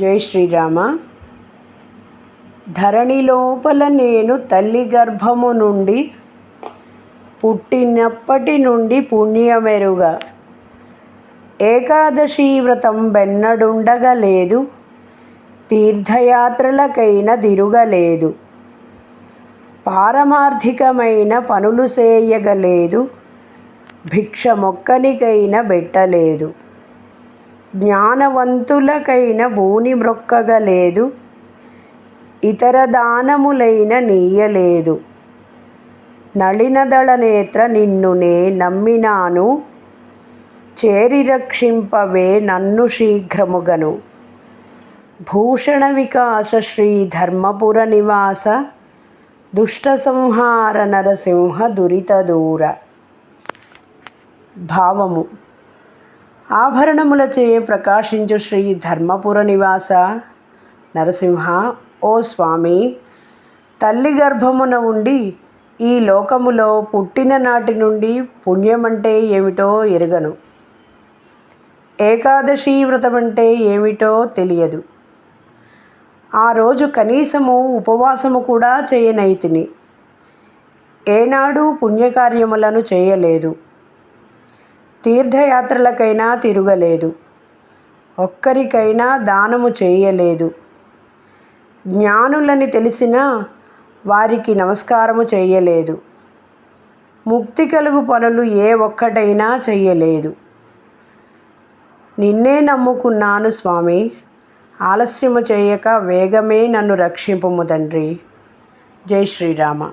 జై శ్రీరామ. ధరణి లోపల నేను తల్లి గర్భము నుండి పుట్టినప్పటి నుండి పుణ్యమెరుగా. ఏకాదశి వ్రతం బెన్నడుండగలేదు తీర్థయాత్రలకైన దిరుగలేదు పారమార్థికమైన పనులు చేయగలేదు భిక్ష మొక్కనికైన బెట్టలేదు జ్ఞానవంతులకైన భూని మ్రొక్కగలేదు ఇతర దానములైన నీయలేదు. నళినదళ నేత్ర నిన్నునే నమ్మినాను చేరి రక్షింపవే నన్ను శీఘ్రముగను. భూషణ వికాస శ్రీ ధర్మపుర నివాస దుష్ట సంహార నరసింహ దురిత దూర. భావము. ఆభరణములచే ప్రకాశించు శ్రీ ధర్మపుర నివాస నరసింహ ఓ స్వామి! తల్లి గర్భమున ఉండి ఈ లోకములో పుట్టిన నాటి నుండి పుణ్యమంటే ఏమిటో ఎరుగను. ఏకాదశి వ్రతమంటే ఏమిటో తెలియదు. ఆ రోజు కనీసము ఉపవాసము కూడా చేయనైతిని ఏనాడు పుణ్యకార్యములను చేయలేదు. తీర్థయాత్రలకైనా తిరగలేదు. ఒక్కరికైనా దానము చేయలేదు. జ్ఞానులని తెలిసిన వారికి నమస్కారము చేయలేదు. ముక్తి కలుగు పనులు ఏ ఒక్కటైనా చెయ్యలేదు. నిన్నే నమ్ముకున్నాను స్వామి. ఆలస్యము చేయక వేగమే నన్ను రక్షింపుము తండ్రి. జై శ్రీరామ.